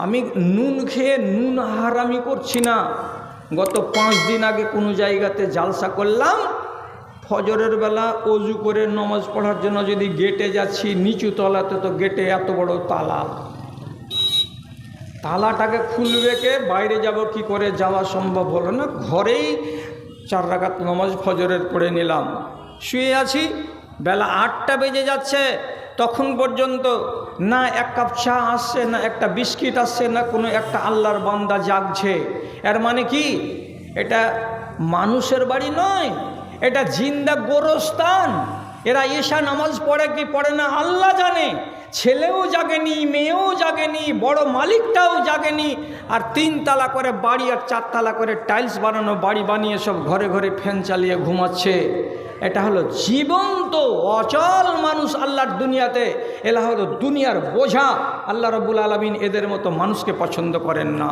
আমি নুন খেয়ে নুন হারামি করছি না। গত পাঁচ দিন আগে কোনো জায়গাতে জালসা করলাম। ফজরের বেলা অজু করে নমাজ পড়ার জন্য যদি গেটে যাচ্ছি, নিচু তলাতে তো গেটে এত বড় তালা। তালাটাকে খুলবে কে বাইরে যাব কি করে? যাওয়া সম্ভব হলো না। ঘরেই চার রাকাত নমাজ ফজরের পড়ে নিলাম। শুয়ে আছি। বেলা আটটা বেজে যাচ্ছে। তখন পর্যন্ত না এক কাপ চা আসছে, না একটা বিস্কিট আসছে, না কোনো একটা আল্লাহর বান্দা জাগছে। এর মানে কি? এটা মানুষের বাড়ি নয়, এটা জিন্দা গোরস্থান। এরা ঈশা নামাজ পড়ে কি পড়ে না আল্লাহ জানে। ছেলেও জাগেনি, মেয়েও জাগেনি, বড় মালিকটাও জাগেনি। আর তিন তালা করে বাড়ি আর চারতলা করে টাইলস বানানো, বাড়ি বানিয়ে সব ঘরে ঘরে ফ্যান চালিয়ে ঘুমাচ্ছে। এটা হলো জীবন্ত, অচল মানুষ আল্লাহর দুনিয়াতে, এলা হলো দুনিয়ার বোঝা। আল্লাহ রবুল আলমিন এদের মতো মানুষকে পছন্দ করেন না।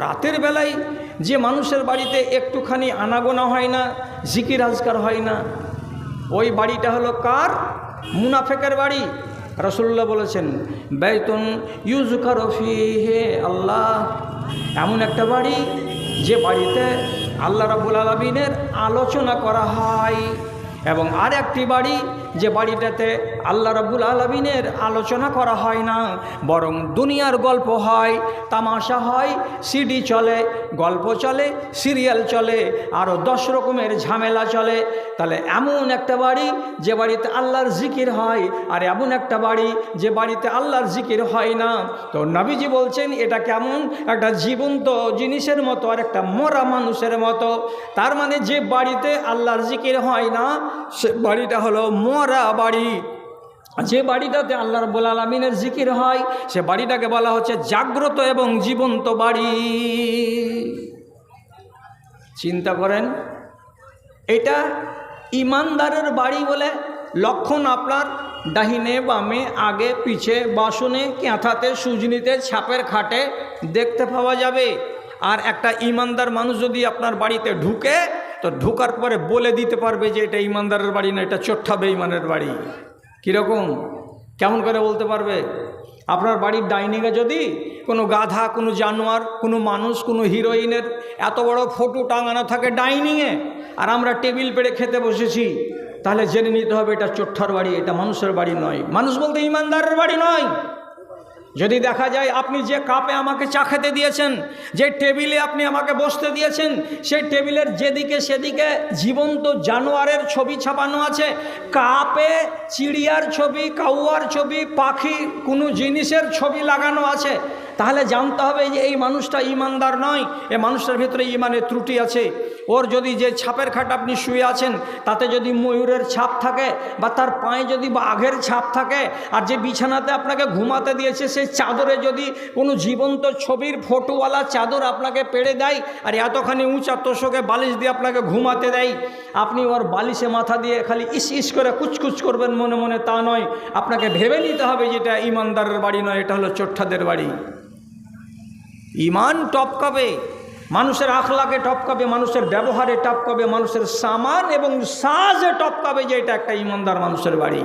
রাতের বেলায় যে মানুষের বাড়িতে একটুখানি আনাগোনা হয় না, জিকির আজকার হয় না, ওই বাড়িটা হলো কার? মুনাফেকের বাড়ি। রসুল্লাহ বলেছেন, বেতন ইউজুকার হে আল্লাহ। এমন একটা বাড়ি যে বাড়িতে আল্লাহ রাবুল আলমিনের আলোচনা করা হয়। এবং আর একটি বাড়ি যে বাড়িটাতে আল্লাহ রাবুল আলমিনের আলোচনা করা হয় না, বরং দুনিয়ার গল্প হয়, তামাশা হয় সিডি চলে, গল্প চলে, সিরিয়াল চলে আরও দশ রকমের ঝামেলা চলে। তাহলে এমন একটা বাড়ি যে বাড়িতে আল্লাহর জিকির হয়, আর এমন একটা বাড়ি যে বাড়িতে আল্লাহর জিকির হয় না। তো নবীজি বলছেন, এটা কেমন? একটা জীবন্ত জিনিসের মতো, আর একটা মরা মানুষের মতো। তার মানে যে বাড়িতে আল্লাহর জিকির হয় না, সে বাড়িটা হলো মরা বাড়ি। যে বাড়িটাতে আল্লাহ রব্বুল আলমিনের জিকির হয়, সে বাড়িটাকে বলা হচ্ছে জাগ্রত এবং জীবন্ত বাড়ি। চিন্তা করেন, এটা ইমানদারের বাড়ি বলে লক্ষণ আপনার ডাহিনে, বামে, আগে, পিছে, বাসনে ক্যাঁথাতে সুজনিতে, ছাপের খাটে দেখতে পাওয়া যাবে। আর একটা ইমানদার মানুষ যদি আপনার বাড়িতে ঢুকে, তো ঢুকার পরে বলে দিতে পারবে যে এটা ইমানদারের বাড়ি না, এটা চোট্টা বেঈমানের বাড়ি। কীরকম? কেমন করে বলতে পারবে? আপনার বাড়ির ডাইনিংয়ে যদি কোনো গাধা, কোনো জানোয়ার, কোনো মানুষ, কোনো হিরোইনের এত বড় ফটো টাঙানো থাকে ডাইনিংয়ে আর আমরা টেবিল পেড়ে খেতে বসেছি, তাহলে জেনে নিতে হবে এটা চোট্টার বাড়ি, এটা মানুষের বাড়ি নয়। মানুষ বলতে ইমানদারের বাড়ি নয়। যদি দেখা যায় আপনি যে কাপে আমাকে চা খেতে দিয়েছেন, যে টেবিলে আপনি আমাকে বসতে দিয়েছেন, সেই টেবিলের যেদিকে সেদিকে জীবন্ত জানোয়ারের ছবি ছাপানো আছে। কাপে চিড়িয়ার ছবি, কাউয়ার ছবি, পাখি, কোনো জিনিসের ছবি লাগানো আছে। তাহলে জানতে হবে যে এই মানুষটা ইমানদার নয়, এ মানুষটার ভিতরে ইমানের ত্রুটি আছে। ওর যদি যে ছাপের খাট আপনি শুয়ে আছেন, তাতে যদি ময়ূরের ছাপ থাকে বা তার পায়ে যদি বাঘের ছাপ থাকে, আর যে বিছানাতে আপনাকে ঘুমাতে দিয়েছে সেই চাদরে যদি কোনো জীবন্ত ছবির ফটোওয়ালা চাদর আপনাকে পেড়ে দেয়, আর এতখানি উঁচা তোষকে বালিশ দিয়ে আপনাকে ঘুমাতে দেয়, আপনি ওর বালিশে মাথা দিয়ে খালি ইস ইস করে কুচকুচ করবেন মনে মনে তা নয়। আপনাকে ভেবে নিতে হবে যেটা ইমানদারের বাড়ি নয়, এটা হলো চোট্টাদের বাড়ি। ইমান টপকাবে, মানুষের আখলাকে টপকাবে, মানুষের ব্যবহারে টপকাবে, মানুষের সামান এবং সাজে টপকাবে যে এটা একটা ইমানদার মানুষের বাড়ি।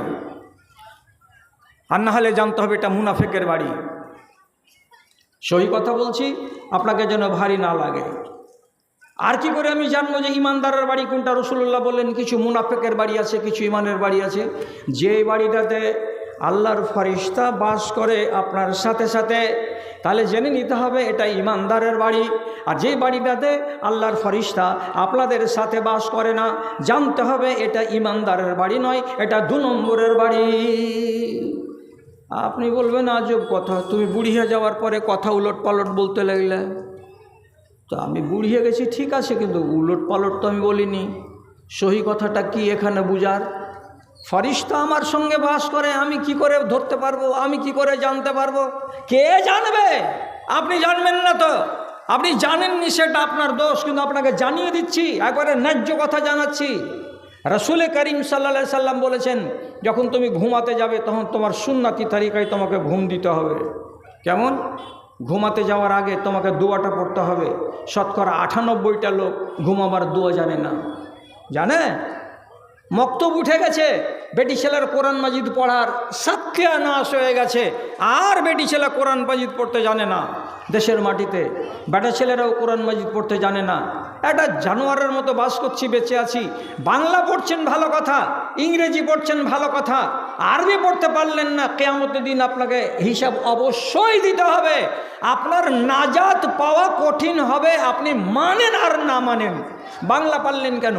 আর না হলে জানতে হবে এটা মুনাফেকের বাড়ি। সহি কথা বলছি, আপনাকে যেন ভারী না লাগে। আর কি করে আমি জানব যে ইমানদারের বাড়ি কোনটা? রসুল্লাহ বললেন, কিছু মুনাফেকের বাড়ি আছে, কিছু ইমানের বাড়ি আছে। যে বাড়িটাতে আল্লাহর ফরিস্তা বাস করে আপনার সাথে সাথে। তাহলে জেনে নিতে হবে এটা ইমানদারের বাড়ি। আর যে বাড়িটাতে আল্লাহর ফরিস্তা আপনাদের সাথে বাস করে না, জানতে হবে এটা ইমানদারের বাড়ি নয়, এটা দু নম্বরের বাড়ি। আপনি বলবেন, আজব কথা, তুমি বুড়িয়ে যাওয়ার পরে কথা উলট পালট বলতে লাগলে। তো আমি বুড়িয়ে গেছি, ঠিক আছে, কিন্তু উলট পালট তো আমি বলিনি। সহি কথাটা কি এখানে বুঝার? ফরিস্তা আমার সঙ্গে বাস করে, আমি কি করে ধরতে পারব? আমি কি করে জানতে পারব? কে জানবে? আপনি জানবেন না তো। আপনি জানেননি সেটা আপনার দোষ, কিন্তু আপনাকে জানিয়ে দিচ্ছি, একবারে ন্যায্য কথা জানাচ্ছি। রসুল করিম সাল্লা সাল্লাম বলেছেন, যখন তুমি ঘুমাতে যাবে, তখন তোমার সুন্নাতি তালিকায় তোমাকে ঘুম দিতে হবে। কেমন? ঘুমাতে যাওয়ার আগে তোমাকে দোয়াটা পড়তে হবে। শতকরা আটানব্বইটা লোক ঘুমাবার দোয়া জানে না। জানে? মক্তব উঠে গেছে। বেটি ছেলের কোরআন মাজিদ পড়ার সাক্ষিয়া নাশ হয়ে গেছে। আর বেটি ছেলে কোরআন মাজিদ পড়তে জানে না দেশের মাটিতে। বেটা ছেলেরাও কোরআন মাজিদ পড়তে জানে না। একটা জানোয়ারের মতো বাস করছি, বেঁচে আছি। বাংলা পড়ছেন ভালো কথা, ইংরেজি পড়ছেন ভালো কথা, আরবি পড়তে পারলেন না, কেয়ামতের দিন আপনাকে হিসাব অবশ্যই দিতে হবে। আপনার নাজাত পাওয়া কঠিন হবে, আপনি মানেন আর না মানেন। বাংলা পারলেন কেন?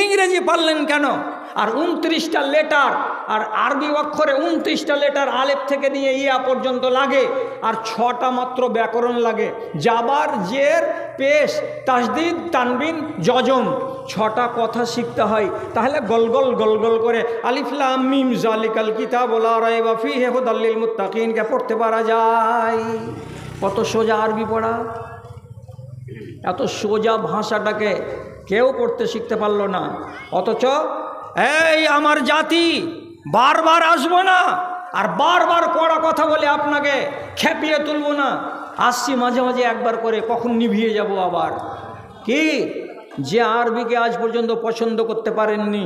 ইংরেজি পারলেন কেন? আর উনত্রিশটা লেটার, আর আরবি অক্ষরে উনত্রিশটা লেটার আলেপ থেকে নিয়ে ইয়া পর্যন্ত লাগে, আর ছটা মাত্র ব্যাকরণ লাগে। যাবার জের, পেশ, তাসদিদ, তানবিন জজম ছটা কথা শিখতে হয়। তাহলে গলগল গলগল করে আলিফলাম মিম জালিকাল কিতাব ওলা রাইবা ফি হে হুদাল্লিল মুত্তাকিনকে পড়তে পারা যায়। কত সোজা আরবি পড়া? এত সোজা ভাষাটাকে কেউ পড়তে শিখতে পারল না। অথচ এই আমার জাতি বারবার আসব না, আর বারবার কড়া কথা বলে আপনাকে খেপিয়ে তুলবো না। আসছি মাঝে মাঝে একবার করে, কখন নিভিয়ে যাব আবার? কি? যে আরবিকে আজ পর্যন্ত পছন্দ করতে পারেননি,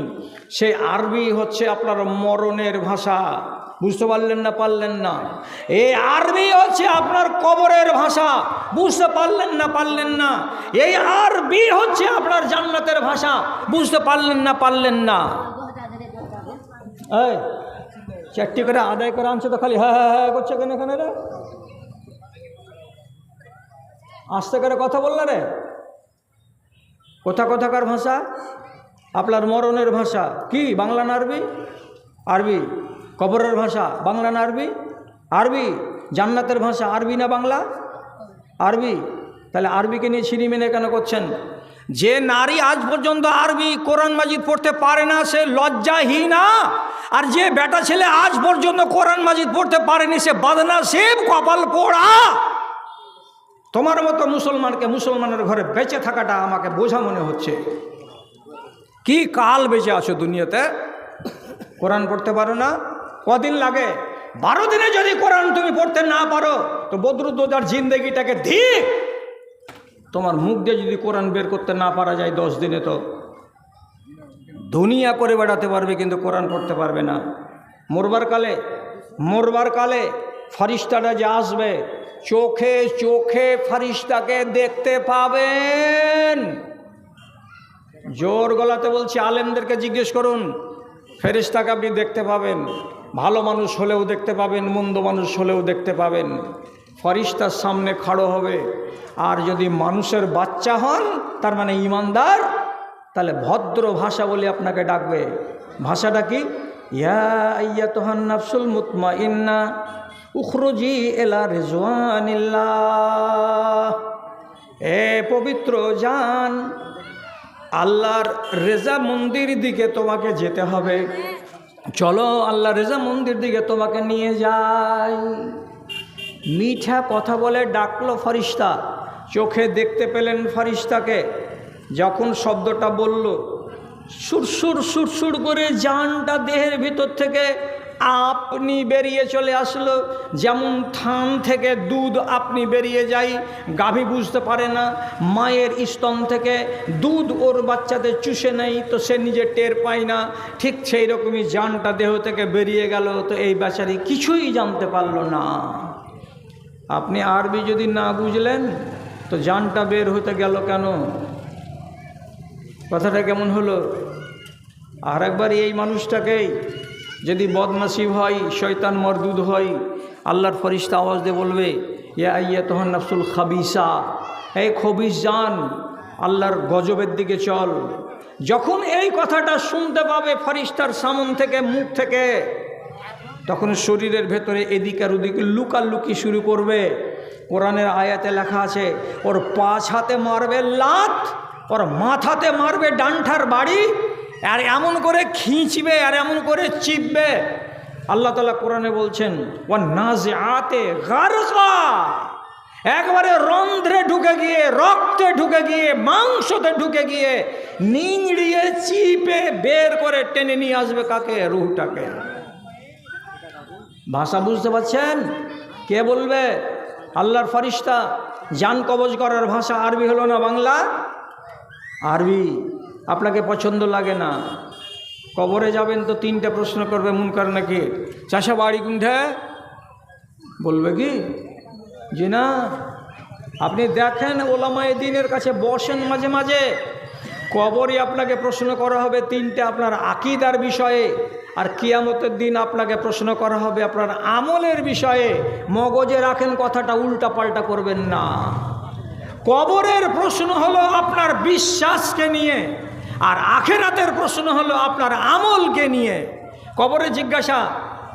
সেই আরবি হচ্ছে আপনার মরণের ভাষা। বুঝতে পারলেন না পারলেন না? এই আরবি হচ্ছে আপনার কবরের ভাষা। বুঝতে পারলেন না পারলেন না? এই আরবি হচ্ছে আপনার জান্নাতের ভাষা। বুঝতে পারলেন না পারলেন না? চারটি করে আদায় করে আনছে তো খালি? হ্যাঁ হ্যাঁ হ্যাঁ করছে কেন এখানে রে? আস্তে করে কথা বললে রে? কোথা কোথাকার ভাষা? আপনার মরণের ভাষা। কি, বাংলা না আরবি? আরবি। কবরের ভাষা, বাংলা না আরবি? আরবি। জান্নাতের ভাষা, আরবি না বাংলা? আরবি। তাহলে আরবিকে নিয়ে ছিনি মেনে কেন করছেন? যে নারী আজ পর্যন্ত আরবি, কোরআন, মাজিদ পড়তে পারে না, সে লজ্জাহীনা। আর যে বেটা ছেলে আজ পর্যন্ত কোরআন, মাজিদ পড়তে পারেনি, সে বাদনা সেব কপাল পোড়া। তোমার মতো মুসলমানকে মুসলমানের ঘরে বেঁচে থাকাটা আমাকে বোঝা মনে হচ্ছে। কি কাল বেঁচে আছো দুনিয়াতে? কোরআন পড়তে পারো না? কদিন লাগে? বারো দিনে যদি কোরআন তুমি পড়তে না পারো, তো বদরুদ্দার জিন্দগিটাকে ঠিক তোমার মুখ দিয়ে যদি কোরআন বের করতে না পারা যায় দশ দিনে তো। দুনিয়া করে বেড়াতে পারবে কিন্তু কোরআন পড়তে পারবে না। মরবার কালে মরবার কালে ফারিস্তাটা যে আসবে চোখে চোখে ফারিস্তাকে দেখতে পাবেন। জোর গলাতে বলছি, আলেমদেরকে জিজ্ঞেস করুন ফেরিস্তাকে আপনি দেখতে পাবেন, ভালো মানুষ হলেও দেখতে পাবেন, মন্দ মানুষ হলেও দেখতে পাবেন। ফরিস্তার সামনে খাড়ো হবে। আর যদি মানুষের বাচ্চা হন, তার মানে ইমানদার, তাহলে ভদ্র ভাষা বলে আপনাকে ডাকবে। ভাষাটা কি? ইয়া ইয়া তোহান নাফসুল মুতমা ইন্না উখরুজি এলা রেজওয়ানিল্লাহ। এ পবিত্র জান, আল্লাহর রেজা মন্দির দিকে তোমাকে যেতে হবে। চলো আল্লাহ রেজা মন্দির দিকে তোমাকে নিয়ে যাই। মিঠা কথা বলে ডাকলো ফারিস্তা। চোখে দেখতে পেলেন ফারিস্তাকে। যখন শব্দটা বলল, সুরসুর সুরসুর করে জানটা দেহের ভিতর থেকে আপনি বেরিয়ে চলে আসলো, যেমন থান থেকে দুধ আপনি বেরিয়ে যাই, গাভী বুঝতে পারে না, মায়ের স্তন থেকে দুধ ওর বাচ্চাদের চুষে নেই, তো সে নিজে টের পায় না, ঠিক সেই রকমই জানটা দেহ থেকে বেরিয়ে গেল, তো এই বেচারি কিছুই জানতে পারল না। আপনি আরবি যদি না বুঝলেন, তো জানটা বের হতে গেল কেন? কথাটা কেমন হলো? আর একবার এই মানুষটাকেই যদি বদনসিব হয়, শয়তান মরদুদ হয়, আল্লাহর ফরিস্তা আওয়াজ দিয়ে বলবে, ইয়া ইয়া তহন নফসুল খাবিসা এই খবিস যান আল্লাহর গজবের দিকে চল। যখন এই কথাটা শুনতে পাবে ফরিস্তার সামন থেকে, মুখ থেকে, তখন শরীরের ভেতরে এদিক আর ওদিকে লুকালুকি শুরু করবে। কোরআনের আয়াতে লেখা আছে, ওর পাঁচ হাতে মারবে লাত, ওর মাথাতে মারবে ডান্ঠার বাড়ি আর এমন করে খিঁচবে, আর এমন করে চিপবে। আল্লাহ তালা কোরআনে বলছেন ও নাজে আতে একবারে রন্ধ্রে ঢুকে গিয়ে, রক্তে ঢুকে গিয়ে, মাংসতে ঢুকে গিয়ে, নিংড়িয়ে, চিপে বের করে টেনে নিয়ে আসবে কাকে? রুহটাকে। ভাষা বুঝতে পারছেন? কে বলবে? আল্লাহর ফারিস্তা। জান কবজ করার ভাষা আরবি হলো না বাংলা? আরবি। আপনাকে পছন্দ লাগে না। কবরে যাবেন তো তিনটে প্রশ্ন করবে মন করে নাকি? চাষা, বাড়ি কোনঠে বলবে কি? যে না। আপনি দেখেন ওলামায় দিনের কাছে বসেন মাঝে মাঝে। কবরে আপনাকে প্রশ্ন করা হবে তিনটে আপনার আকিদার বিষয়ে, আর কিয়ামতের দিন আপনাকে প্রশ্ন করা হবে আপনার আমলের বিষয়ে। মগজে রাখেন কথাটা উল্টা পাল্টা করবেন না। কবরের প্রশ্ন হলো আপনার বিশ্বাসকে নিয়ে। আর আখেরাতের প্রশ্ন হলো আপনার আমলকে নিয়ে। কবরে জিজ্ঞাসা,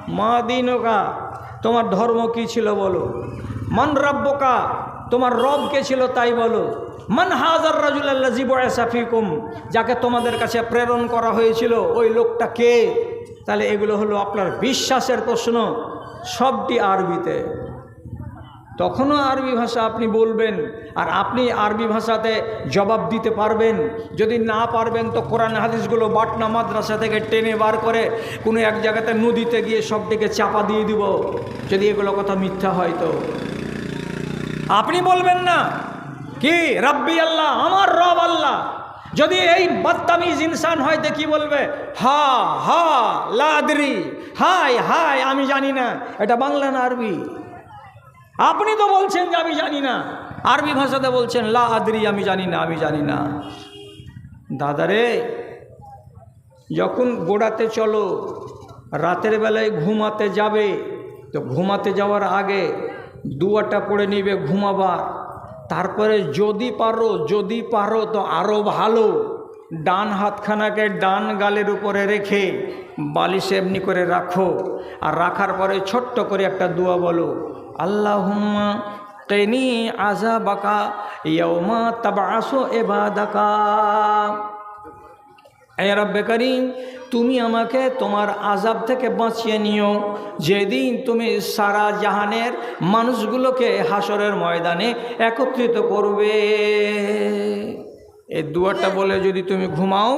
মা দিনকা, তোমার ধর্ম কি ছিল বলো? মান রাব্বকা, তোমার রব কে ছিল তাই বলো? মান হাজার রাজুল্লাহ জিবাফিকুম যাকে তোমাদের কাছে প্রেরণ করা হয়েছিল, ওই লোকটা কে? তাহলে এগুলো হলো আপনার বিশ্বাসের প্রশ্ন, সবটি আরবিতে। তখনও আরবি ভাষা আপনি বলবেন, আর আপনি আরবি ভাষাতে জবাব দিতে পারবেন। যদি না পারবেন, তো কোরআন হাদিসগুলো বাটনা মাদ্রাসা থেকে টেনে বার করে কোনো এক জায়গাতে নদীতে গিয়ে সবটিকে চাপা দিয়ে দিব। যদি এগুলো কথা মিথ্যা হয় তো। আপনি বলবেন না, কি? রাব্বি আল্লাহ, আমার রব আল্লাহ। যদি এই বদতামিজ ইনসান হয় তো বলবে? হা হা, লাদরি। হাই হাই আমি জানি না। এটা বাংলা না আরবি? আপনি তো বলছেন যে আমি জানি না। আরবি ভাষাতে বলছেন, লা আদরি, আমি জানি না, আমি জানি না। দাদারে, যখন গোড়াতে চলো, রাতের বেলায় ঘুমাতে যাবে, তো ঘুমাতে যাওয়ার আগে দুয়াটা পড়ে নিবে ঘুমাবার। তারপরে যদি পারো যদি পারো, তো আরও ভালো। ডান হাতখানাকে ডান গালের উপরে রেখে বালিশে এমনি করে রাখো। আর রাখার পরে ছোট্ট করে একটা দোয়া বলো আল্লাহুম্মা কেনি আজা বাকা ইয়মা তাবাসো এবাদাকা রব্বে করিম, তুমি আমাকে তোমার আজাব থেকে বাঁচিয়ে নিও। যেদিন তুমি সারা জাহানের মানুষগুলোকে হাসরের ময়দানে একত্রিত করবে। এই দুয়ারটা বলে যদি তুমি ঘুমাও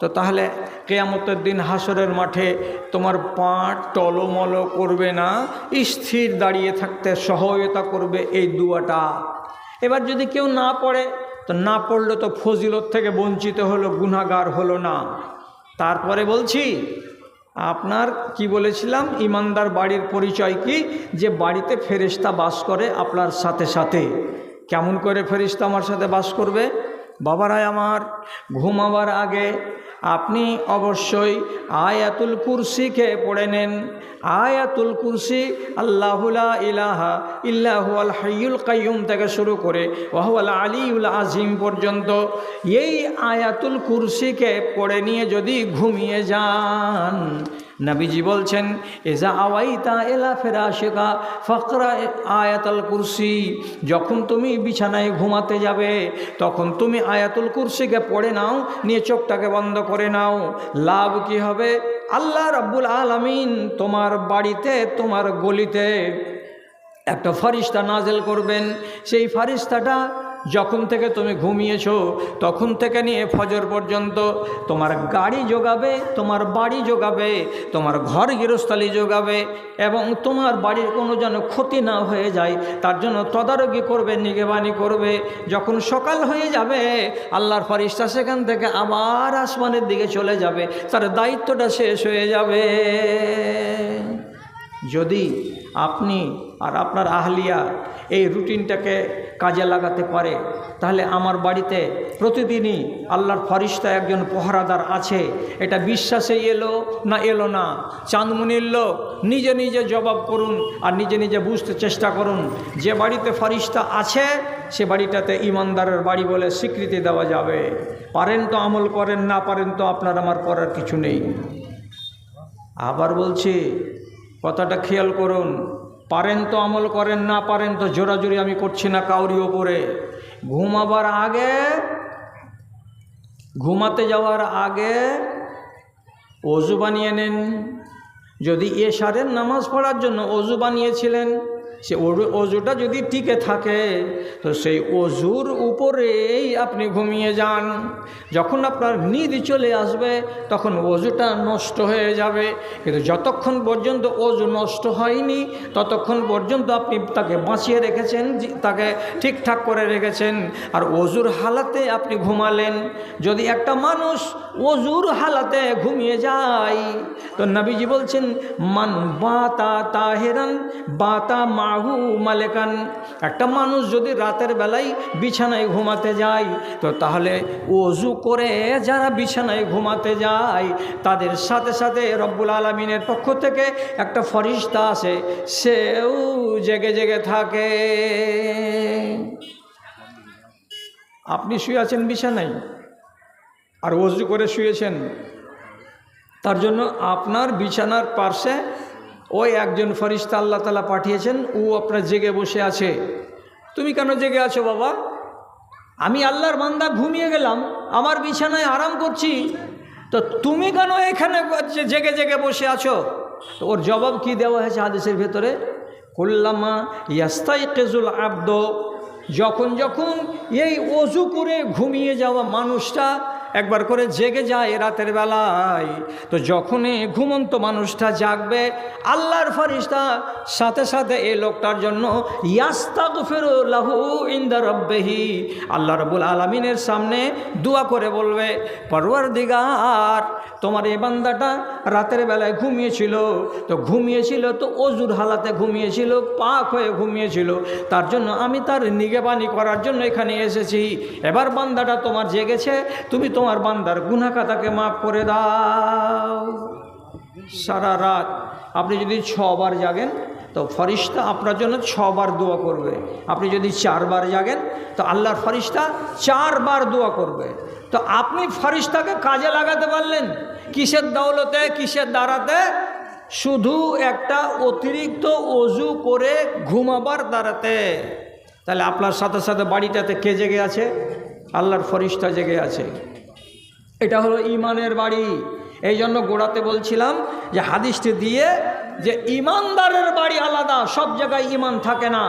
তো তাহলে কেয়ামতের দিন হাসরের মাঠে তোমার পাট টলমল করবে না, স্থির দাঁড়িয়ে থাকতে সহায়তা করবে এই দুয়াটা। এবার যদি কেউ না পড়ে, তো না পড়লে তো ফজিলত থেকে বঞ্চিত হলো গুনাগার হলো না। তারপরে বলছি, আপনার কি বলেছিলাম, ইমানদার বাড়ির পরিচয় কি? যে বাড়িতে ফেরিস্তা বাস করে আপনার সাথে সাথে। কেমন করে ফেরিস্তা আমার সাথে বাস করবে? বাবারায় আমার, ঘুমাবার আগে আপনি অবশ্যই আয়াতুল কুরসিকে পড়ে নেন। আয়াতুল কুরসি আল্লাহুলা ইলাহা ইল্লাহু আল হাইয়ুল কাইয়ুম থেকে শুরু করে ওহুল আলিউল আজিম পর্যন্ত এই আয়াতুল কুরসিকে পড়ে নিয়ে যদি ঘুমিয়ে যান নবীজি বলছেন, এজা আওয়াইতা এলা ফেরা শেখা ফকরা আয়াতুল কুরসি, যখন তুমি বিছানায় ঘুমাতে যাবে, তখন তুমি আয়াতুল কুরসিকে পড়ে নাও, নিয়ে চোখটাকে বন্ধ করে নাও। লাভ কি হবে? আল্লাহ রাব্বুল আলামিন তোমার বাড়িতে, তোমার গলিতে একটা ফারিস্তা নাজেল করবেন। সেই ফারিস্তাটা যখন থেকে তুমি ঘুমিয়েছো, তখন থেকে নিয়ে ফজর পর্যন্ত তোমার গাড়ি যোগাবে, তোমার বাড়ি যোগাবে, তোমার ঘর গৃহস্থালি যোগাবে এবং তোমার বাড়ির কোনো যেন ক্ষতি না হয়ে যায়, তার জন্য তদারকি করবে নিগেবানি করবে। যখন সকাল হয়ে যাবে, আল্লাহর ফারিস্তা সেখান থেকে আবার আসমানের দিকে চলে যাবে, তার দায়িত্বটা শেষ হয়ে যাবে। যদি আপনি আর আপনার আহলিয়া এই রুটিনটাকে কাজে লাগাতে পারে, তাহলে আমার বাড়িতে প্রতিদিনই আল্লাহর ফরিস্তা একজন পহরাদার আছে। এটা বিশ্বাসে এলো না এলো না? চাঁদমুনির লোক, নিজে নিজে জবাব করুন আর নিজে নিজে বুঝতে চেষ্টা করুন। যে বাড়িতে ফরিস্তা আছে, সে বাড়িটাতে ইমানদারের বাড়ি বলে স্বীকৃতি দেওয়া যাবে। পারেন তো আমল করেন, না পারেন তো আপনার আমার করার কিছু নেই। আবার বলছি কথাটা খেয়াল করুন। পারেন তো আমল করেন, না পারেন তো জোরাজুরি আমি করছি না কাউরি ওপরে। ঘুমাবার আগে, ঘুমাতে যাওয়ার আগে অজু বানিয়ে নেন। যদি এ সারের নামাজ পড়ার জন্য অজু বানিয়েছিলেন সে অজুটা যদি টিকে থাকে, তো সেই অজুর উপরেই আপনি ঘুমিয়ে যান। যখন আপনার নিদ চলে আসবে, তখন অজুটা নষ্ট হয়ে যাবে। কিন্তু যতক্ষণ পর্যন্ত অজু নষ্ট হয়নি, ততক্ষণ পর্যন্ত আপনি তাকে বাঁচিয়ে রেখেছেন তাকে ঠিকঠাক করে রেখেছেন। আর অজুর হালাতে আপনি ঘুমালেন। যদি একটা মানুষ অজুর হালাতে ঘুমিয়ে যায়, তো নবীজি বলছেন, মান বাতা তাহেরান, বাতা মাহু মালেকান। একটা মানুষ যদি রাতের বেলায় বিছানায় ঘুমাতে যায়, তো তাহলে অজু করে যারা বিছানায় ঘুমাতে যায়, তাদের সাথে সাথে রব্বুল আলমিনের পক্ষ থেকে একটা ফরিস্তা আসে, সেও জেগে জেগে থাকে। আপনি শুয়ে আছেন বিছানায়, আর অজু করে শুয়েছেন। তার জন্য আপনার বিছানার পার্শ্বে ওই একজন ফরিস্তা আল্লাহ তালা পাঠিয়েছেন, ও আপনার জেগে বসে আছে। তুমি কেন জেগে আছো বাবা? আমি আল্লাহর বান্দা ঘুমিয়ে গেলাম, আমার বিছানায় আরাম করছি। তো তুমি কেন এখানে জেগে জেগে বসে আছো? তো ওর জবাব কি দেওয়া হয়েছে হাদিসের ভেতরে? কুল্লামা ইয়াস্তাই কেজুল আব্দ, যখন যখন এই অজু করে ঘুমিয়ে যাওয়া মানুষটা একবার করে জেগে যায় রাতের বেলায়। তো যখনই ঘুমন্ত মানুষটা জাগবে, আল্লাহর ফরিস্তা সাথে সাথে এই লোকটার জন্য ইয়াস্তাক ফেরো লাহু ইন্দা রব্বেহি। আল্লাহ রবুল আলমিনের সামনে দোয়া করে বলবে পরওয়ার দিগার তোমার এই বান্দাটা রাতের বেলায় ঘুমিয়েছিল। তো ঘুমিয়েছিল, তো অজুর হালাতে ঘুমিয়েছিল, পাক হয়ে ঘুমিয়েছিল। তার জন্য আমি তার নিগেবানি করার জন্য এখানে এসেছি। এবার বান্দাটা তোমার জেগেছে, তুমি তোমার বান্দার গুনাখাতাকে মাফ করে দাও। সারা রাত আপনি যদি ছবার জাগেন, তো ফরিস্তা আপনার জন্য ছবার দোয়া করবে। আপনি যদি চারবার জাগেন, তো আল্লাহর ফরিস্তা চারবার দোয়া করবে। তো আপনি ফরিস্তাকে কাজে লাগাতে পারলেন? কিসের দৌলতে, কিসের দ্বারাতে? শুধু একটা অতিরিক্ত অজু করে ঘুমাবার দ্বারাতে। তাহলে আপনার সাথে সাথে বাড়িটাতে কে জেগে আছে? আল্লাহর ফরিস্তা জেগে আছে। এটা হলো ইমানের বাড়ি। এই জন্য গোড়াতে বলছিলাম যে হাদিসটি দিয়ে যে ইমানদারের বাড়ি আলাদা, সব জায়গায় ইমান থাকে না।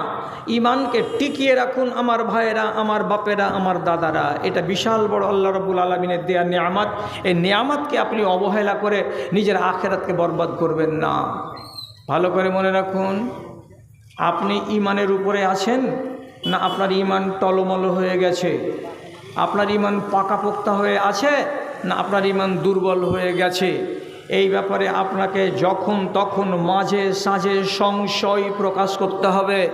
ইমানকে টিকিয়ে রাখুন আমার ভাইয়েরা, আমার বাপেরা, আমার দাদারা। এটা বিশাল বড় আল্লাহ রবুল আলমিনের দেয়া নিয়ামত। এই নিয়ামতকে আপনি অবহেলা করে নিজের আখেরাতকে বরবাদ করবেন না। ভালো করে মনে রাখুন, আপনি ইমানের উপরে আছেন না আপনার ইমান টলমল হয়ে গেছে? আপনার ইমান পাকাপোক্তা হয়ে আছে? না, আপনার ইমান দুর্বল হয়ে গেছে। এই ব্যাপারে আপনাকে যখন তখন মাঝে সাঝে সংশয় প্রকাশ করতে হবে।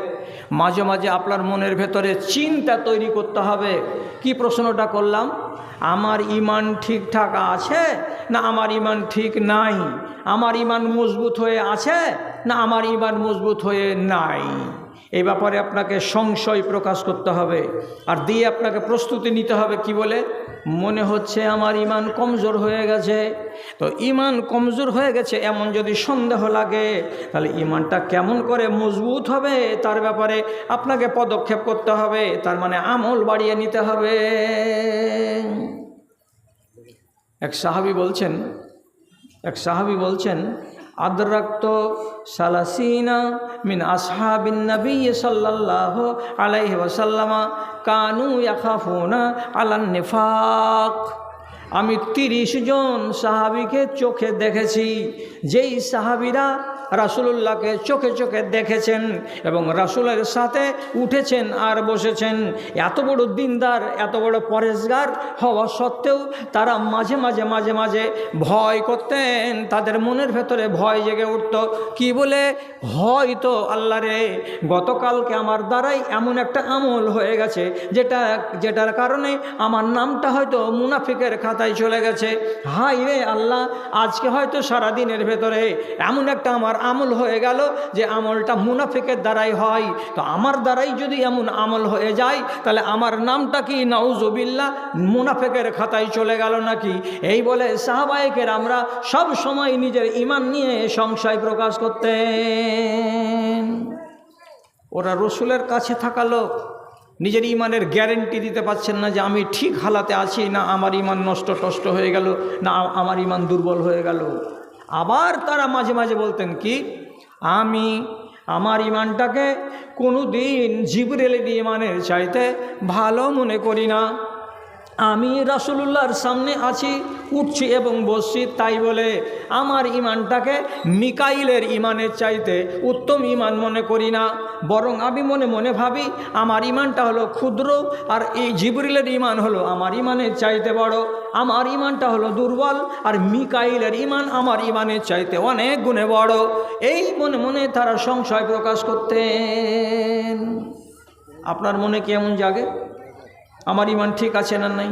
মাঝে মাঝে আপনার মনের ভেতরে চিন্তা তৈরি করতে হবে। কি প্রশ্নটা করলাম? আমার ইমান ঠিকঠাক আছে না আমার ইমান ঠিক নাই? আমার ইমান মজবুত হয়ে আছে না আমার ইমান মজবুত হয়ে নাই? এই ব্যাপারে আপনাকে সংশয় প্রকাশ করতে হবে। আর দিয়ে আপনাকে প্রস্তুতি নিতে হবে কি বলে? মনে হচ্ছে আমার ইমান কমজোর হয়ে গেছে। তো ইমান কমজোর হয়ে গেছে এমন যদি সন্দেহ লাগে, তাহলে ইমানটা কেমন করে মজবুত হবে তার ব্যাপারে আপনাকে পদক্ষেপ করতে হবে। তার মানে আমল বাড়িয়ে নিতে হবে। এক সাহাবি বলছেন, এক সাহাবি বলছেন আদরাক্ত সালাসিনা মিন আসহাবিন নবী সাল্লাহ আলাইহি ওয়াসাল্লামা কানু ইয়াখাফুনা আলান নিফাক। আমি তিরিশ জন সাহাবিকে চোখে দেখেছি, যেই সাহাবিরা রাসুলুল্লাহকে চোখে চোখে দেখেছেন এবং রাসুলের সাথে উঠেছেন আর বসেছেন। এত বড় দিনদার, এত বড় পরেশগার হওয়া সত্ত্বেও তারা মাঝে মাঝে মাঝে মাঝে ভয় করতেন। তাদের মনের ভেতরে ভয় জেগে উঠত। কি বলে? হয়তো আল্লাহ রে, গতকালকে আমার দ্বারাই এমন একটা আমল হয়ে গেছে যেটা, যেটার কারণে আমার নামটা হয়তো মুনাফিকের খাতায় চলে গেছে। হাই রে আল্লাহ, আজকে হয়তো সারা দিনের ভেতরে এমন একটা আমার আমল হয়ে গেল যে আমলটা মুনাফিকের দ্বারাই হয়। তো আমার দ্বারাই যদি এমন আমল হয়ে যায়, তাহলে আমার নামটা কি নাউজবিল্লা মুনাফিকের খাতায় চলে গেল নাকি? এই বলে সাহাবায়কের আমরা সব সময় নিজের ইমান নিয়ে সংশয় প্রকাশ করতেন। ওরা রসুলের কাছে থাকা লোক, নিজের ইমানের গ্যারেন্টি দিতে পারছেন না যে আমি ঠিক হালাতে আছি না আমার ইমান নষ্ট টষ্ট হয়ে গেল, না আমার ইমান দুর্বল হয়ে গেল। আবার তারা মাঝে মাঝে বলতেন কি, আমি আমার ইমানটাকে কোনো দিন জিবরেলের ইমানের চাইতে ভালো মনে করি না। আমি রাসুলুল্লাহর সামনে আছি, উঠছি এবং বসছি তাই বলে আমার ইমানটাকে মিকাইলের ইমানের চাইতে উত্তম ইমান মনে করি না। বরং আমি মনে মনে ভাবি, আমার ইমানটা হলো ক্ষুদ্র আর এই জিবরিলের ইমান হলো আমার ইমানের চাইতে বড়। আমার ইমানটা হলো দুর্বল আর মিকাইলের ইমান আমার ইমানের চাইতে অনেক গুণে বড়। এই মনে মনে তারা সংশয় প্রকাশ করতেন। আপনার মনে কেমন জাগে? আমার ইমান ঠিক আছে না নাই?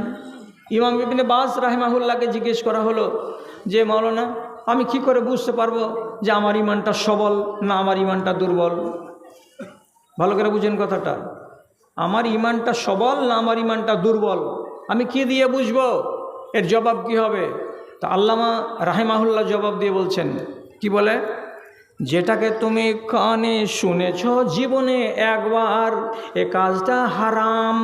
ইমাম বিপিনে বাস রাহেমাহুল্লাহকে জিজ্ঞেস করা হলো, যে মৌলানা আমি কি করে বুঝতে পারব যে আমার ইমানটা সবল না আমার ইমানটা দুর্বল? ভালো করে বুঝেন কথাটা। আমার ইমানটা সবল না আমার ইমানটা দুর্বল? আমি কি দিয়ে বুঝব? এর জবাব কি হবে? তা আল্লামা রাহেমাহুল্লাহ জবাব দিয়ে বলছেন, কি বলে? যেটাকে তুমি কানে শুনেছ জীবনে একবার, এ কাজটা হারাম।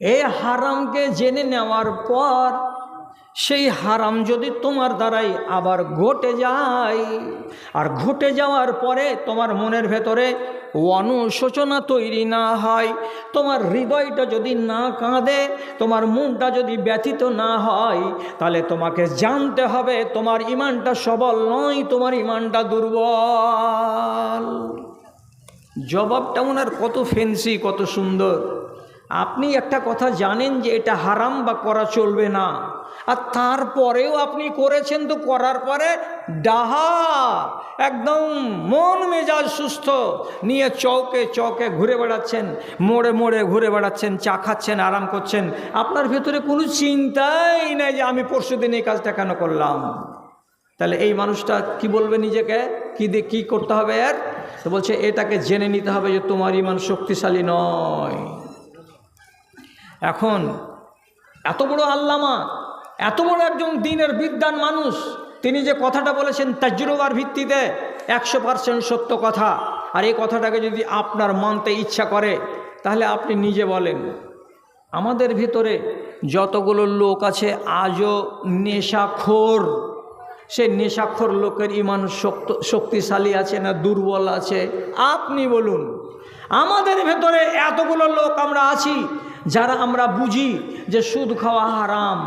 এই হারামকে জেনে নেওয়ার পর, সেই হারাম যদি তোমার দ্বারাই আবার ঘটে যায়, আর ঘটে যাওয়ার পরে তোমার মনের ভেতরে অনুশোচনা তৈরি না হয়, তোমার হৃদয়টা যদি না কাঁদে, তোমার মনটা যদি ব্যথিত না হয়, তাহলে তোমাকে জানতে হবে তোমার ইমানটা সবল নয়, তোমার ইমানটা দুর্বল। জবাবটা ওনার কত ফেন্সি কত সুন্দর। আপনি একটা কথা জানেন যে এটা হারাম বা করা চলবে না। আর তারপরেও আপনি করেছেন তো করার পরে ডাহা, একদম মন মেজাজ সুস্থ। নিয়ে চৌকে চৌকে ঘুরে বেড়াচ্ছেন, মোড়ে মোড়ে ঘুরে বেড়াচ্ছেন, চা খাচ্ছেন, আরাম করছেন। আপনার ভেতরে কোনো চিন্তাই নেই যে আমি পরশু দিন এই কাজটা কেন করলাম? তাহলে এই মানুষটা কি বলবে নিজেকে? কি দিয়ে কী করতে হবে আর তো বলছে, এটাকে জেনে নিতে হবে যে তোমার ইমান শক্তিশালী নয়। এখন এত বড় আল্লামা, এত বড় একজন দিনের বিদ্যান মানুষ, তিনি যে কথাটা বলেছেন তাজ্রুবার ভিত্তিতে, একশো পার্সেন্ট সত্য কথা। আর এই কথাটাকে যদি আপনার মানতে ইচ্ছা করে, তাহলে আপনি নিজে বলেন। আমাদের ভিতরে যতগুলো লোক আছে, আজও নেশাখোর। সে নেশাখোর লোকের ইমান শক্ত, শক্তিশালী আছে না দুর্বল আছে? আপনি বলুন, আমাদের ভেতরে এতগুলো লোক আমরা আছি যারা আমরা বুঝি যে সুদ খাওয়া হারাম,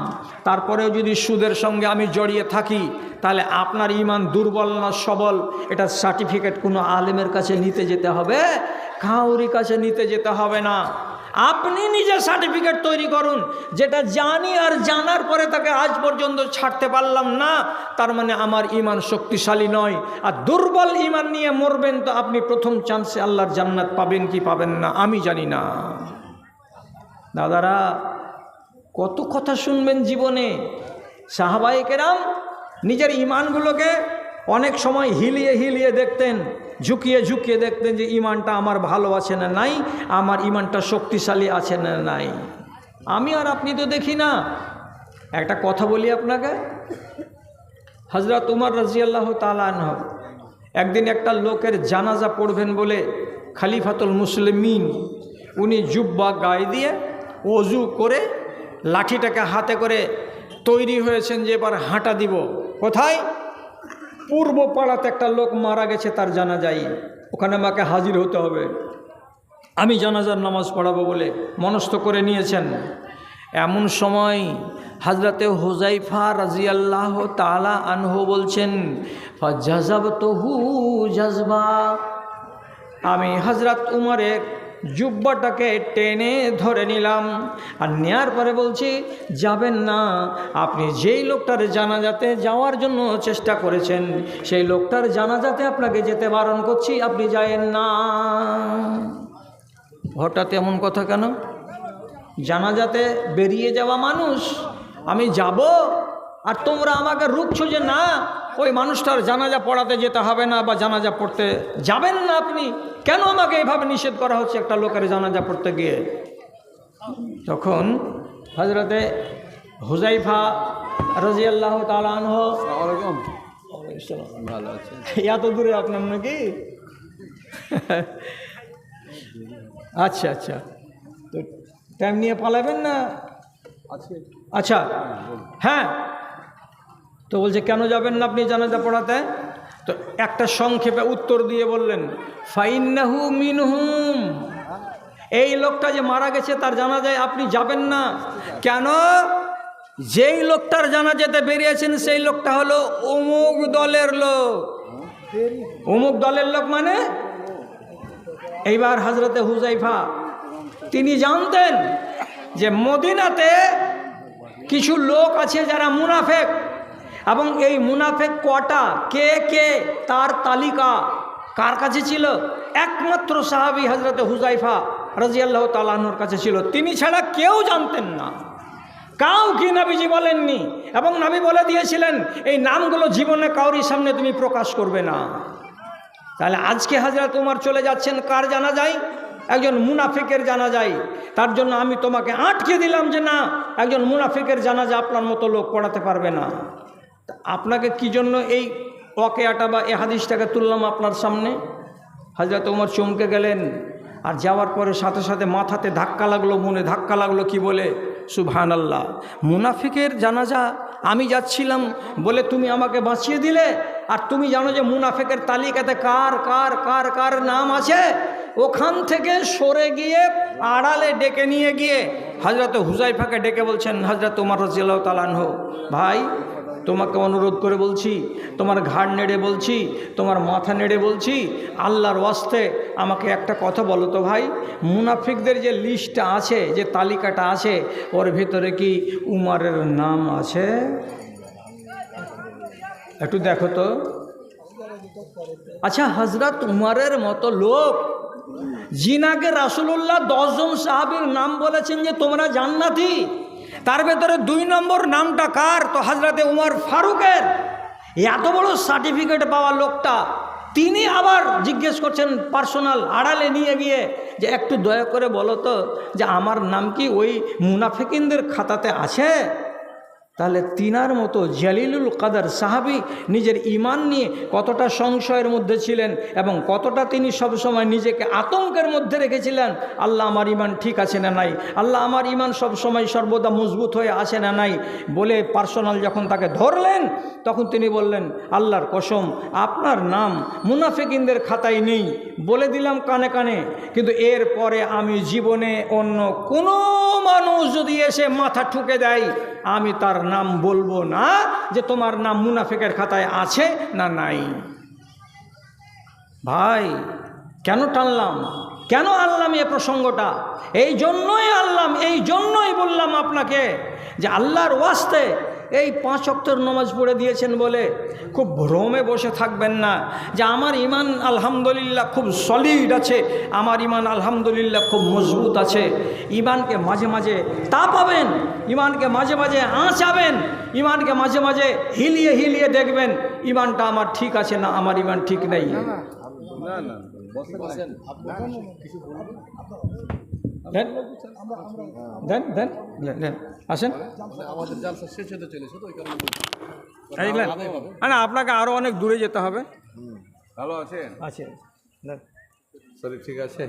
তারপরেও যদি সুদের সঙ্গে আমি জড়িয়ে থাকি, তাহলে আপনার ইমান দুর্বল না সবল? এটা সার্টিফিকেট কোনো আলেমের কাছে নিতে যেতে হবে? কাউরি কাছে নিতে যেতে হবে না। আপনি নিজে সার্টিফিকেট তৈরি করুন, যেটা জানি আর জানার পরে তাকে আজ পর্যন্ত ছাড়তে পারলাম না, তার মানে আমার ইমান শক্তিশালী নয়। আর দুর্বল ইমান নিয়ে মরবেন তো আপনি প্রথম চান্সে আল্লাহর জান্নাত পাবেন কি পাবেন না, আমি জানি না। দাদারা, কত কথা শুনবেন জীবনে। সাহাবাই কেরাম নিজের ইমানগুলোকে অনেক সময় হিলিয়ে হিলিয়ে দেখতেন, ঝুঁকিয়ে ঝুঁকিয়ে দেখতেন যে ইমানটা আমার ভালো আছে না নাই, আমার ইমানটা শক্তিশালী আছে না নাই। আমি আর আপনি তো দেখি না। একটা কথা বলি আপনাকে। হজরত উমর রাজিয়াল্লাহ তালান একদিন একটা লোকের জানাজা পড়বেন বলে খালিফাতুল মুসলিমিন, উনি জুব্বা গায়ে দিয়ে অজু করে লাঠিটাকে হাতে করে তৈরি হয়েছেন যে এবার হাঁটা দিব। কোথায়? পূর্ব পাড়াতে একটা লোক মারা গেছে, তার জানা যায় ওখানে আমাকে হাজির হতে হবে। আমি জানাজার নামাজ পড়াবো বলে মনস্থ করে নিয়েছেন। এমন সময় হাজরাতে হোজাইফা রাজিয়াল্লাহ তালা আনহু বলছেন জাজাব আমি হজরত উমরের জুব্বাটাকে টেনে ধরে নিলাম। আর নেয়ার পরে বলছি, যাবেন না, আপনি যেই লোকটার জানাজাতে যাওয়ার জন্য চেষ্টা করেছেন, সেই লোকটার জানাজাতে আপনাকে যেতে বারণ করছি, আপনি যায়েন না। হঠাৎ এমন কথা কেন? জানাজাতে বেরিয়ে যাওয়া মানুষ, আমি যাব, আর তোমরা আমাকে রুখছো যে না ওই মানুষটার জানাজা পড়াতে যেতে হবে না বা জানাজা পড়তে যাবেন না আপনি কেন আমাকে এইভাবে নিষেধ করা হচ্ছে একটা লোকের জানাজা পড়তে গিয়ে? তখন হজরতে হুজাইফা তালানহ ভালো আছে এত দূরে আপনার নাকি? আচ্ছা আচ্ছা। তো টাইম নিয়ে পালাবেন না? আচ্ছা। হ্যাঁ তো বলছে, কেন যাবেন না আপনি জানাজা পড়াতে? তো একটা সংক্ষেপে উত্তর দিয়ে বললেন, ফাইন্নাহু মিনহুম। এই লোকটা যে মারা গেছে তার জানা যায় আপনি যাবেন না। কেন? যেই লোকটার জানা যেতে বেরিয়েছেন সেই লোকটা হলো অমুক দলের লোক। অমুক দলের লোক মানে? এইবার হজরতে হুজাইফা তিনি জানতেন যে মদিনাতে কিছু লোক আছে যারা মুনাফেক। এবং এই মুনাফেক কটা কে কে, তার তালিকা কার কাছে ছিল? একমাত্র সাহাবি হজরতে হুজাইফা রাজিয়াল্লাহ তালাহর কাছে ছিল। তিনি ছাড়া কেউ জানতেন না। কাউ কি নাবিজি বলেননি এবং নাবি বলে দিয়েছিলেন, এই নামগুলো জীবনে কাউরির সামনে তুমি প্রকাশ করবে না। তাহলে আজকে হাজরা তোমার চলে যাচ্ছেন কার জানা যায় একজন মুনাফিকের জানা যায় তার জন্য আমি তোমাকে আটকে দিলাম যে না, একজন মুনাফিকের জানা যায় আপনার মতো লোক পড়াতে পারবে না। আপনাকে কি জন্য এই ওয়াকেয়াটা বা এ হাদিসটাকে তুললাম আপনার সামনে? হাজরা তোমার চমকে গেলেন আর যাওয়ার পরে সাথে সাথে মাথাতে ধাক্কা লাগল, মনে ধাক্কা লাগল, কি বলে? সুবহান আল্লাহ মুনাফিকের জানাজা আমি যাচ্ছিলাম বলে তুমি আমাকে বাঁচিয়ে দিলে? আর তুমি জানো যে মুনাফিকের তালিকাতে কার কার কার কার নাম আছে? ওখান থেকে সরে গিয়ে আড়ালে ডেকে নিয়ে গিয়ে হজরত হুজাইফাকে ডেকে বলছেন হজরত তোমার রাজিয়াল্লাহ তালানহ ভাই তোমাকে অনুরোধ করে বলছি, তোমার ঘাড় নেড়ে বলছি, তোমার মাথা নেড়ে বলছি, আল্লাহর ওয়াস্তে আমাকে একটা কথা বলো তো ভাই, মুনাফিকদের যে লিস্টটা আছে, যে তালিকাটা আছে, ওর ভিতরে কি উমারের নাম আছে? একটু দেখো তো। আচ্ছা হজরত উমারের মতো লোক, জিনাকে রাসুলুল্লাহ দশজন সাহাবির নাম বলেছেন যে তোমরা জান্নাতি। তার ভেতরে দুই নম্বর নামটা কার? তো হাজরাতে উমার ফারুকের। এত বড় সার্টিফিকেট পাওয়া লোকটা, তিনি আবার জিজ্ঞেস করছেন পার্সোনাল আড়ালে নিয়ে গিয়ে যে একটু দয়া করে বলো তো, যে আমার নাম কি ওই মুনাফেকিনদের খাতাতে আছে? তাহলে তিনার মতো জালিলুল কাদার সাহাবি নিজের ইমান নিয়ে কতটা সংশয়ের মধ্যে ছিলেন এবং কতটা তিনি সবসময় নিজেকে আতঙ্কের মধ্যে রেখেছিলেন? আল্লাহ আমার ইমান ঠিক আছে না নাই? আল্লাহ আমার ইমান সবসময় সর্বদা মজবুত হয়ে আছে না নাই? বলে পার্সোনাল যখন তাকে ধরলেন, তখন তিনি বললেন, আল্লাহর কসম, আপনার নাম মুনাফিকিনদের খাতায় নেই। বলে দিলাম কানে কানে। কিন্তু এর পরে আমি জীবনে অন্য কোনো মানুষ যদি এসে মাথা ঠুকে দেয় আমি তার নাম বলব না যে তোমার নাম মুনাফেকের খাতায় আছে না নাই। ভাই, কেন টানলাম? কেন আনলাম এ প্রসঙ্গটা? এই জন্যই আনলাম, এই জন্যই বললাম আপনাকে যে আল্লাহর ওয়াস্তে এই পাঁচ অক্টর নমাজ পড়ে দিয়েছেন বলে খুব ভ্রমে বসে থাকবেন না। যে আমার ইমান আলহামদুলিল্লাহ খুব সলিড আছে, আমার ইমান আলহামদুলিল্লাহ খুব মজবুত আছে। ইমানকে মাঝে মাঝে তা পাবেন ইমানকে মাঝে মাঝে আঁচাবেন ইমানকে মাঝে মাঝে হিলিয়ে হিলিয়ে দেখবেন ইমানটা আমার ঠিক আছে না, আমার ইমান ঠিক নেই। দেন দেন দেন দেন, দেন আসেন আমাদের জালসা শেষ হতে চলেছে তো ওই কারণে এই দেন। না আপনাকে আরও অনেক দূরে যেতে হবে ভালো আছেন আছে দেন। শরীর ঠিক আছে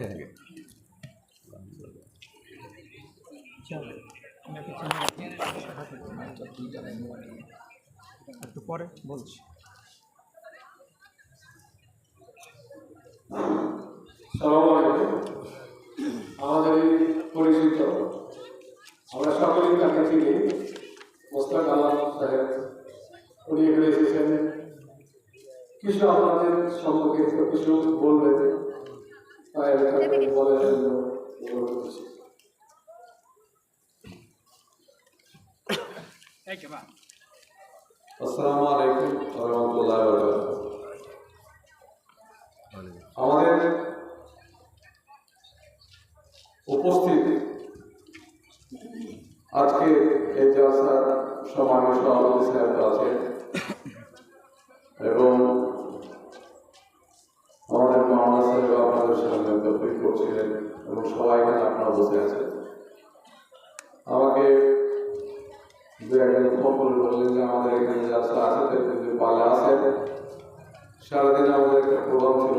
একটু পরে বলছি সালাম আলাইকুম আমাদের পরিচিত আমরা সকলেই তাকে চিনি মোস্তাক আলাম সাহেব। উনি এখানে এসেছেন। কিছু আপনাদের সম্পর্কে কিছু বলবেন তাই আমি তাকে বলার জন্য অনুরোধ করছি। আসসালামু আলাইকুম রহমতুল্লাহ আমাদের উপস্থিত। আজকে এই জলসার সমাবেশ সভাপতি সাহেব আছেন এবং আমাদের মাওলানা সাহেব আপনাদের সামনে তফরিক করছিলেন এবং সবাই এখানে আপনারা বসে আছেন। আমাকে দু একজন ফোন করে বললেন যে আমাদের এখানে জলসা আছে পালে আসেন সারাদিন আমাদের একটা প্রোগ্রাম ছিল